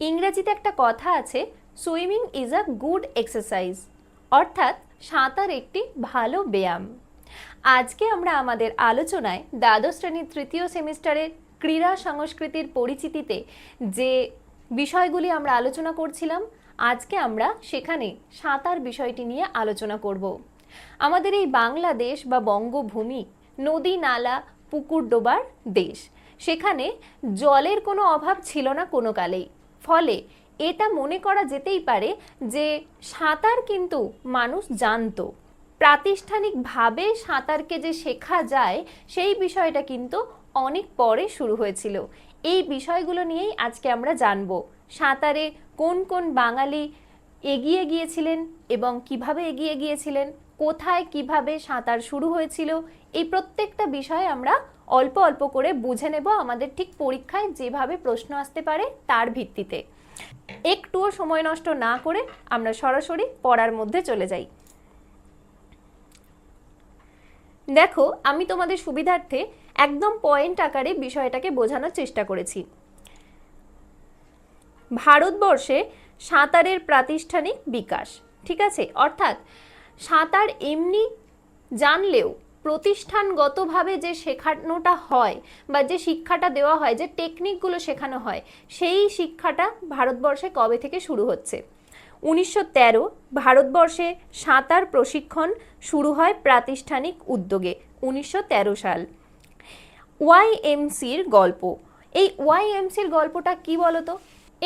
ইংরেজিতে একটা কথা আছে swimming is a good exercise অর্থাৎ সাঁতার একটি ভালো ব্যায়াম। আজকে আমরা আমাদের আলোচনায় দ্বাদশ শ্রেণির তৃতীয় সেমিস্টারের ক্রীড়া সংস্কৃতির পরিচিতিতে যে বিষয়গুলি আমরা আলোচনা করছিলাম, আজকে আমরা সেখানে সাঁতার বিষয়টি নিয়ে আলোচনা করব। আমাদের এই বাংলাদেশ বা বঙ্গভূমি নদী, নালা, পুকুর, ডোবার দেশ, সেখানে জলের কোনো অভাব ছিল না কোনো কালেই। ফলে এটা মনে করা যেতেই পারে যে সাঁতার কিন্তু মানুষ জানতো। প্রাতিষ্ঠানিকভাবে সাঁতারকে যে শেখা যায়, সেই বিষয়টা কিন্তু অনেক পরে শুরু হয়েছিল। এই বিষয়গুলো নিয়েই আজকে আমরা জানব, সাঁতারে কোন কোন বাঙালি এগিয়ে গিয়েছিলেন এবং কীভাবে এগিয়ে গিয়েছিলেন। কোথায় কীভাবে সাঁতার শুরু হয়েছিল, এই প্রত্যেকটা বিষয় আমরা অল্প অল্প করে বুঝে নেব আমাদের ঠিক পরীক্ষায় যেভাবে প্রশ্ন আসতে পারে তার ভিত্তিতে। একটুও সময় নষ্ট না করে আমরা সরাসরি পড়ার মধ্যে চলে যাই। দেখো, আমি তোমাদের সুবিধার্থে একদম পয়েন্ট আকারে বিষয়টাকে বোঝানোর চেষ্টা করেছি। ভারতবর্ষে সাঁতারের প্রাতিষ্ঠানিক বিকাশ, ঠিক আছে? অর্থাৎ সাঁতার এমনি জানলেও প্রতিষ্ঠানগতভাবে যে শেখানোটা হয় বা যে শিক্ষাটা দেওয়া হয়, যে টেকনিকগুলো শেখানো হয়, সেই শিক্ষাটা ভারতবর্ষে কবে থেকে শুরু হচ্ছে? উনিশশো তেরো ভারতবর্ষে সাঁতার প্রশিক্ষণ শুরু হয় প্রাতিষ্ঠানিক উদ্যোগে, উনিশশো তেরো সাল। ওয়াইএমসির গল্প। এই ওয়াইএমসির গল্পটা কি বলতো?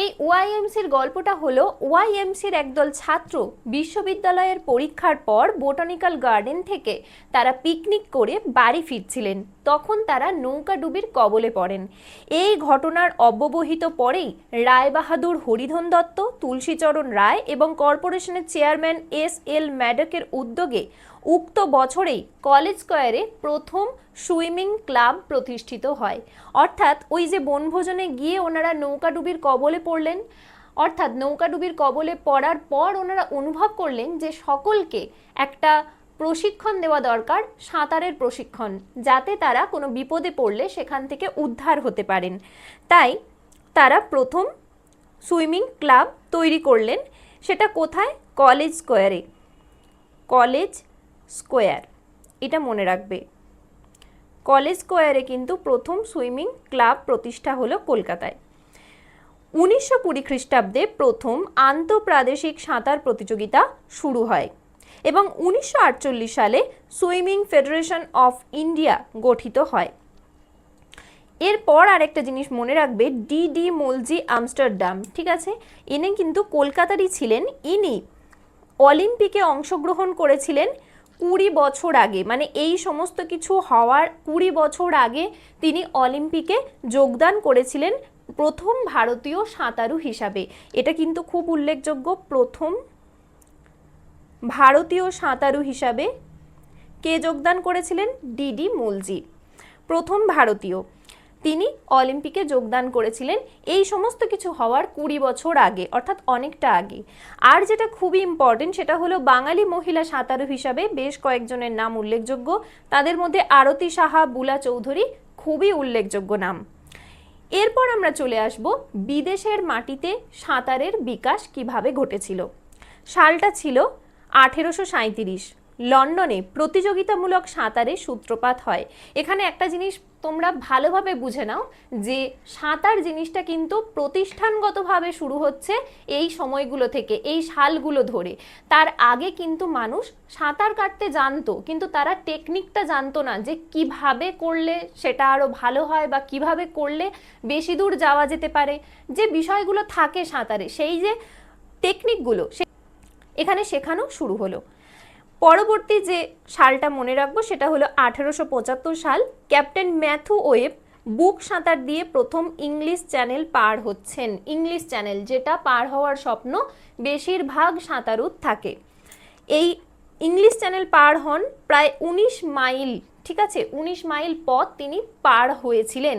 এই ওয়াইএমসির গল্পটা হলো ওয়াইএমসির একদল ছাত্র বিশ্ববিদ্যালয়ের পরীক্ষার পর বোটানিক্যাল গার্ডেন থেকে তারা পিকনিক করে বাড়ি ফিরছিলেন। তখন তারা নৌকাডুবির কবলে পড়েন। এই ঘটনার অব্যবহিত পরেই রায়বাহাদুর হরিধন দত্ত, তুলসীচরণ রায় এবং কর্পোরেশনের চেয়ারম্যান এস এল ম্যাডকের উদ্যোগে উক্ত বছরেই কলেজ স্কোয়ারে প্রথম সুইমিং ক্লাব প্রতিষ্ঠিত হয়। অর্থাৎ ওই যে বনভোজনে গিয়ে ওনারা নৌকাডুবির কবলে পড়লেন, অর্থাৎ নৌকাডুবির কবলে পড়ার পর ওনারা অনুভব করলেন যে সকলকে একটা প্রশিক্ষণ দেওয়া দরকার, সাঁতারের প্রশিক্ষণ, যাতে তারা কোনো বিপদে পড়লে সেখান থেকে উদ্ধার হতে পারেন। তাই তারা প্রথম সুইমিং ক্লাব তৈরি করলেন, সেটা কোথায়? কলেজ স্কোয়ারে। College square. এটা মনে রাখবে। কলেজ স্কোয়ারে কিন্তু প্রথম সুইমিং ক্লাব প্রতিষ্ঠা হলো কলকাতায়। উনিশশো কুড়ি খ্রিস্টাব্দে প্রথম আন্তঃপ্রাদেশিক সাঁতার প্রতিযোগিতা শুরু হয় এবং উনিশশো আটচল্লিশ সালে সুইমিং ফেডারেশন অফ ইন্ডিয়া গঠিত হয়। এরপর আরেকটা জিনিস মনে রাখবে, ডি ডি মোলজি আমস্টারডাম, ঠিক আছে? ইনি কিন্তু কলকাতারই ছিলেন। ইনি অলিম্পিকে অংশগ্রহণ করেছিলেন কুড়ি বছর আগে মানে এই সমস্ত কিছু হওয়ার কুড়ি বছর আগে তিনি অলিম্পিকে যোগদান করেছিলেন প্রথম ভারতীয় সাঁতারু হিসাবে। এটা কিন্তু খুব উল্লেখযোগ্য, প্রথম ভারতীয় সাঁতারু হিসাবে কে যোগদান করেছিলেন? D D Mulji. প্রথম ভারতীয়। তিনি অলিম্পিকে যোগদান করেছিলেন এই সমস্ত কিছু হওয়ার কুড়ি বছর আগে, অর্থাৎ অনেকটা আগে। আর যেটা খুবই ইম্পর্টেন্ট সেটা হলো বাঙালি মহিলা সাঁতারু হিসাবে বেশ কয়েকজনের নাম উল্লেখযোগ্য। তাদের মধ্যে আরতি সাহা, বুলা চৌধুরী খুবই উল্লেখযোগ্য নাম। এরপর আমরা চলে আসব বিদেশের মাটিতে সাঁতারের বিকাশ কীভাবে ঘটেছিল। সালটা ছিল আঠেরোশো সাঁইত্রিশ। লন্ডনে প্রতিযোগিতামূলক সাঁতারে সূত্রপাত হয়। এখানে একটা জিনিস তোমরা ভালোভাবে বুঝে নাও যে সাঁতার জিনিসটা কিন্তু প্রতিষ্ঠানগতভাবে শুরু হচ্ছে এই সময়গুলো থেকে, এই সালগুলো ধরে। তার আগে কিন্তু মানুষ সাঁতার কাটতে জানতো, কিন্তু তারা টেকনিকটা জানতো না যে কীভাবে করলে সেটা আরও ভালো হয় বা কীভাবে করলে বেশি দূর যাওয়া যেতে পারে। যে বিষয়গুলো থাকে সাঁতারে, সেই যে টেকনিকগুলো সে এখানে শেখানো শুরু হলো। পরবর্তী যে সালটা মনে রাখব সেটা হলো আঠেরোশো পঁচাত্তর সাল, ক্যাপ্টেন ম্যাথু ওয়েব বুক সাঁতার দিয়ে প্রথম ইংলিশ চ্যানেল পার হচ্ছেন। ইংলিশ চ্যানেল যেটা পার হওয়ার স্বপ্ন বেশিরভাগ সাঁতারুর থাকে। এই ইংলিশ চ্যানেল পার হন প্রায় উনিশ মাইল, ঠিক আছে? উনিশ মাইল পথ তিনি পার হয়েছিলেন।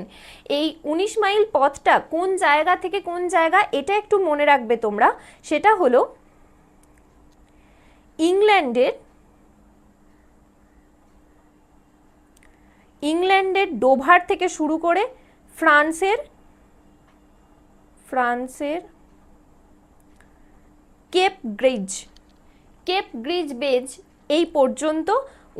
এই উনিশ মাইল পথটা কোন জায়গা থেকে কোন জায়গা এটা একটু মনে রাখবে তোমরা। সেটা হলো ইংল্যান্ডের ইংল্যান্ডের ডোভার থেকে শুরু করে ফ্রান্সের ফ্রান্সের Cap Gris Cap Gris Nez এই পর্যন্ত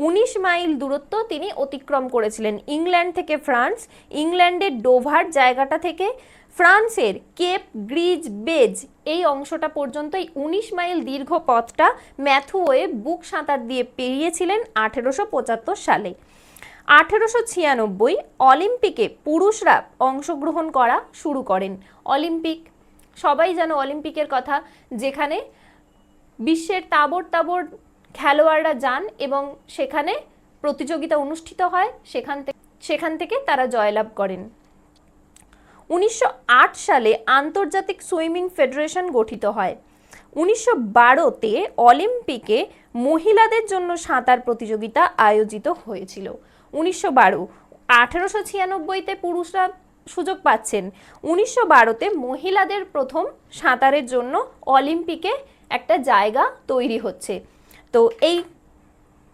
উনিশ মাইল দূরত্ব তিনি অতিক্রম করেছিলেন। ইংল্যান্ড থেকে ফ্রান্স, ইংল্যান্ডের ডোভার জায়গাটা থেকে ফ্রান্সের কেপ গ্রিজ বেজ এই অংশটা পর্যন্ত এই উনিশ মাইল দীর্ঘ পথটা ম্যাথুওয়ে বুক সাঁতার দিয়ে পেরিয়েছিলেন আঠেরোশো পঁচাত্তর সালে। আঠেরোশো ছিয়ানব্বই অলিম্পিকে পুরুষরা অংশগ্রহণ করা শুরু করেন। অলিম্পিক, সবাই জানো অলিম্পিকের কথা, যেখানে বিশ্বের তাবর তাবর খেলোয়াড়রা যান এবং সেখানে প্রতিযোগিতা অনুষ্ঠিত হয়, সেখান থেকে সেখান থেকে তারা জয়লাভ করেন। উনিশশো আট সালে আন্তর্জাতিক সুইমিং ফেডারেশন গঠিত হয়। উনিশশো বারোতে অলিম্পিকে মহিলাদের জন্য সাঁতার প্রতিযোগিতা আয়োজিত হয়েছিল। উনিশশো বারো। আঠেরোশো ছিয়ানব্বইতে পুরুষরা সুযোগ পাচ্ছেন। উনিশশো বারোতে মহিলাদের প্রথম সাঁতারের জন্য অলিম্পিকে একটা জায়গা তৈরি হচ্ছে। তো এই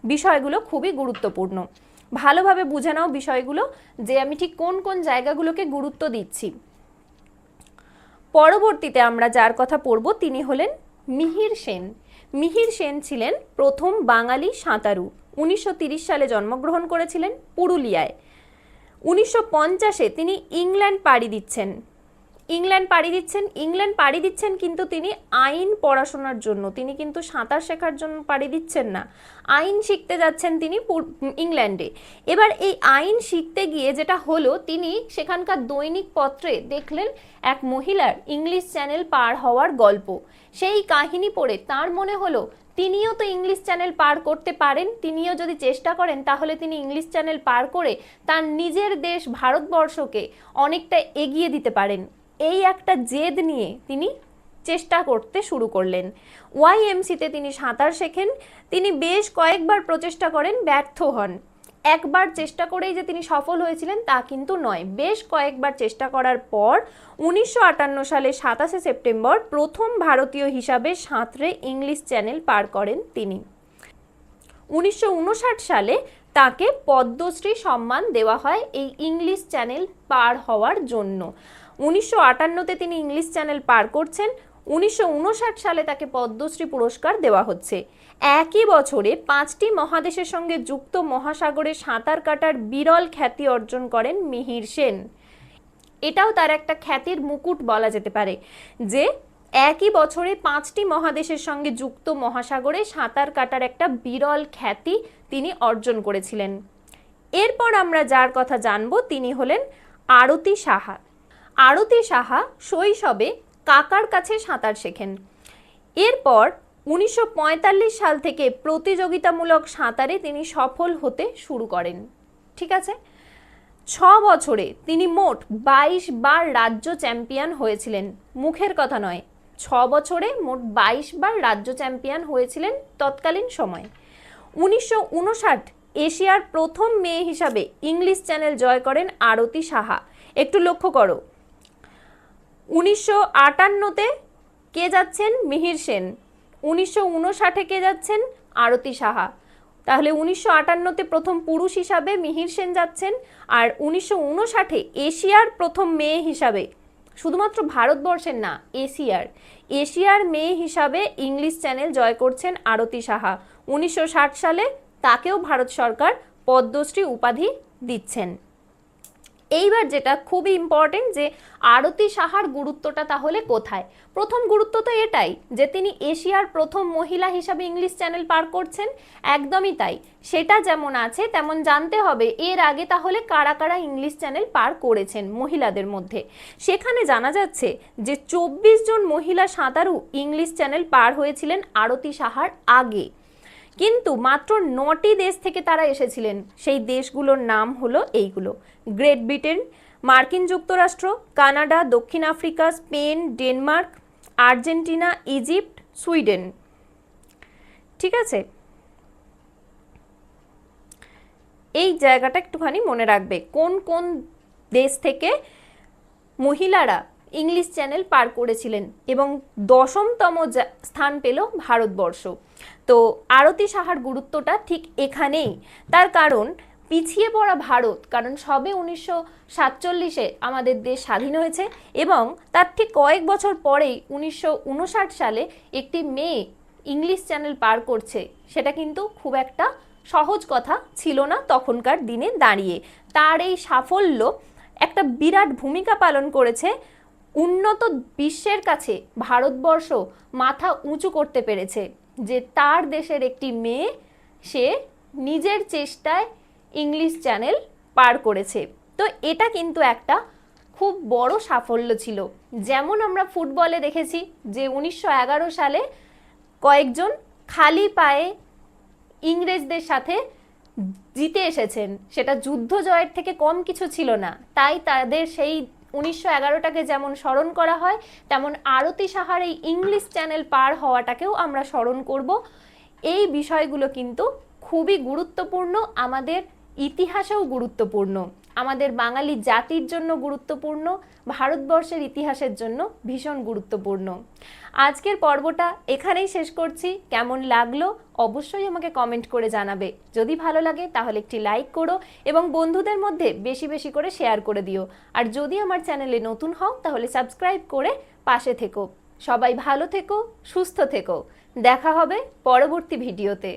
বিষয়গুলো খুবই গুরুত্বপূর্ণ। ভালোভাবে বুঝে নাও বিষয়গুলো যে আমি ঠিক কোন কোন জায়গাগুলোকে গুরুত্ব দিচ্ছি। পরবর্তীতে আমরা যার কথা পড়ব তিনি হলেন মিহির সেন। মিহির সেন ছিলেন প্রথম বাঙালি সাঁতারু। উনিশশো সালে জন্মগ্রহণ করেছিলেন পুরুলিয়ায়। উনিশশো পঞ্চাশে তিনি ইংল্যান্ড পাড়ি দিচ্ছেন। ইংল্যান্ড পাড়ি দিচ্ছেন, ইংল্যান্ড পাড়ি দিচ্ছেন কিন্তু তিনি আইন পড়াশোনার জন্য, তিনি কিন্তু সাঁতার শেখার জন্য পাড়ি দিচ্ছেন না। আইন শিখতে যাচ্ছেন তিনি ইংল্যান্ডে। এবার এই আইন শিখতে গিয়ে যেটা হলো, তিনি সেখানকার দৈনিক পত্রে দেখলেন এক মহিলার ইংলিশ চ্যানেল পার হওয়ার গল্প। সেই কাহিনী পড়ে তার মনে হলো, তিনিও তো ইংলিশ চ্যানেল পার করতে পারেন, তিনিও যদি চেষ্টা করেন তাহলে তিনি ইংলিশ চ্যানেল পার করে তার নিজের দেশ ভারতবর্ষকে অনেকটা এগিয়ে দিতে পারেন। এই একটা জেদ নিয়ে তিনি চেষ্টা করতে শুরু করলেন। ওয়াইএমসিতে তিনি সাঁতার শেখেন। তিনি বেশ কয়েকবার প্রচেষ্টা করেন, ব্যর্থ হন। একবার চেষ্টা করেই যে তিনি সফল হয়েছিলেন তা কিন্তু নয়। বেশ কয়েকবার চেষ্টা করার পর উনিশশো আটান্ন সালে সাতাশে সেপ্টেম্বর প্রথম ভারতীয় হিসাবে সাঁতরে ইংলিশ চ্যানেল পার করেন তিনি। উনিশশো উনষাট সালে তাকে পদ্মশ্রী সম্মান দেওয়া হয় এই ইংলিশ চ্যানেল পার হওয়ার জন্য। উনিশশো আটান্নতে তিনি ইংলিশ চ্যানেল পার করছেন, উনিশশো উনষাট সালে তাকে পদ্মশ্রী পুরস্কার দেওয়া হচ্ছে। একই বছরে পাঁচটি মহাদেশের সঙ্গে যুক্ত মহাসাগরে সাঁতার কাটার বিরল খ্যাতি অর্জন করেন মিহির সেন। এটাও তার একটা খ্যাতির মুকুট বলা যেতে পারে যে একই বছরে পাঁচটি মহাদেশের সঙ্গে যুক্ত মহাসাগরে সাঁতার কাটার একটা বিরল খ্যাতি তিনি অর্জন করেছিলেন। এরপর আমরা যার কথা জানব, তিনি হলেন আরতি সাহা। আরতি সাহা শৈশবে কাকার কাছে সাঁতার শেখেন। এরপর উনিশশো পঁয়তাল্লিশ সাল থেকে প্রতিযোগিতামূলক সাঁতারে তিনি সফল হতে শুরু করেন। ঠিক আছে? ছ বছরে তিনি মোট বাইশ বার রাজ্য চ্যাম্পিয়ন হয়েছিলেন। মুখের কথা নয়, ছ বছরে মোট বাইশ বার রাজ্য চ্যাম্পিয়ন হয়েছিলেন তৎকালীন সময়ে। উনিশশো উনষাট এশিয়ার প্রথম মেয়ে হিসাবে ইংলিশ চ্যানেল জয় করেন আরতি সাহা। একটু লক্ষ্য করো উনিশশো আটান্নতে কে যাচ্ছেন? মিহির সেন। উনিশশো উনষাটে কে যাচ্ছেন? আরতি সাহা। তাহলে উনিশশো আটান্নতে প্রথম পুরুষ হিসাবে মিহির সেন যাচ্ছেন আর উনিশশো উনষাটে এশিয়ার প্রথম মেয়ে হিসাবে, শুধুমাত্র ভারতবর্ষের না, এশিয়ার এশিয়ার মেয়ে হিসাবে ইংলিশ চ্যানেল জয় করছেন আরতি সাহা। উনিশশো ষাট সালে তাকেও ভারত সরকার পদ্মশ্রী উপাধি দিচ্ছেন। এইবার যেটা খুবই ইম্পর্টেন্ট যে আরতি সাহার গুরুত্বটা তাহলে কোথায়? প্রথম গুরুত্ব তো এটাই যে তিনি এশিয়ার প্রথম মহিলা হিসাবে ইংলিশ চ্যানেল পার করছেন, একদমই তাই। সেটা যেমন আছে, তেমন জানতে হবে এর আগে তাহলে কারা কারা ইংলিশ চ্যানেল পার করেছেন মহিলাদের মধ্যে। সেখানে জানা যাচ্ছে যে চব্বিশ জন মহিলা সাঁতারু ইংলিশ চ্যানেল পার হয়েছিলেন আরতি সাহার আগে। কিন্তু মাত্র নটি দেশ থেকে তারা এসেছিলেন। সেই দেশগুলোর নাম হলো এইগুলো। গ্রেট ব্রিটেন, মার্কিন যুক্তরাষ্ট্র, কানাডা, দক্ষিণ Africa, Spain, Denmark, Argentina, Egypt, Sweden. ঠিক আছে? এই জায়গাটা একটুখানি মনে রাখবে। কোন কোন দেশ থেকে মহিলারা ইংলিশ চ্যানেল পার করেছিলেন এবং দশমতম স্থান পেল ভারতবর্ষ। তো আরতি সাহার গুরুত্বটা ঠিক এখানেই। তার কারণ, পিছিয়ে পড়া ভারত, কারণ সবে উনিশশো সাতচল্লিশে আমাদের দেশ স্বাধীন হয়েছে এবং তার ঠিক কয়েক বছর পরেই উনিশশো উনষাট সালে একটি মেয়ে ইংলিশ চ্যানেল পার করছে। সেটা কিন্তু খুব একটা সহজ কথা ছিল না তখনকার দিনে দাঁড়িয়ে। তার এই সাফল্য একটা বিরাট ভূমিকা পালন করেছে উন্নত বিশ্বের কাছে ভারতবর্ষ মাথা উঁচু করতে পেরেছে যে তার দেশের একটি মেয়ে সে নিজের চেষ্টায় ইংলিশ চ্যানেল পার করেছে। তো এটা কিন্তু একটা খুব বড় সাফল্য ছিল। যেমন আমরা ফুটবলে দেখেছি যে উনিশশো এগারো সালে কয়েকজন খালি পায়ে ইংরেজদের সাথে জিতে এসেছেন। সেটা যুদ্ধ জয়ের থেকে কম কিছু ছিল না। তাই তাদের সেই উনিশশো এগারোটাকে যেমন স্মরণ করা হয়, তেমন আরতি সাহার এই ইংলিশ চ্যানেল পার হওয়াটাকেও আমরা স্মরণ করব। এই বিষয়গুলো কিন্তু খুবই গুরুত্বপূর্ণ, আমাদের ইতিহাসেও গুরুত্বপূর্ণ। আমাদের বাঙালি জাতির জন্য গুরুত্বপূর্ণ, ভারতবর্ষের ইতিহাসের জন্য ভীষণ গুরুত্বপূর্ণ। আজকের পর্বটা এখানেই শেষ করছি। কেমন লাগল অবশ্যই আমাকে কমেন্ট করে জানাবে। যদি ভালো লাগে তাহলে একটি লাইক করো এবং বন্ধুদের মধ্যে বেশি বেশি করে শেয়ার করে দিও। আর যদি আমার চ্যানেলে নতুন হও তাহলে সাবস্ক্রাইব করে পাশে থেকো। সবাই ভালো থেকো, সুস্থ থেকো। দেখা হবে পরবর্তী ভিডিওতে।